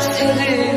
Seni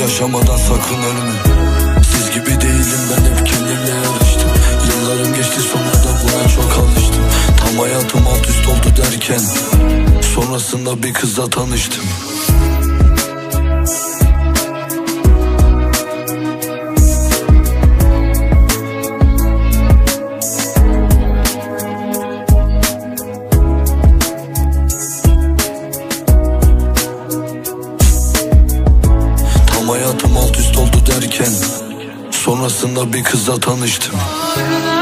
yaşamadan sakın ölme. Siz gibi değilim ben hep kendimle yarıştım. Yıllarım geçti sonra da buna çok alıştım. Tam hayatım alt üst oldu derken Sonrasında bir kızla tanıştım Sonrasında bir kızla tanıştım. Ağrılar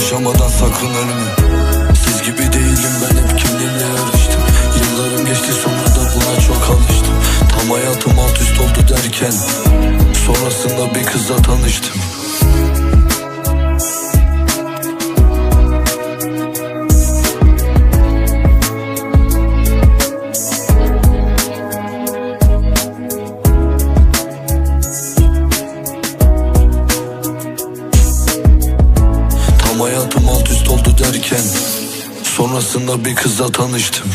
yaşamadan sakın ölme. Siz gibi değilim ben hep kendimle yarıştım. Yıllarım geçti sonra da buna çok alıştım. Tam hayatım alt üst oldu derken Sonrasında bir kızla tanıştım Derken Sonrasında bir kızla tanıştım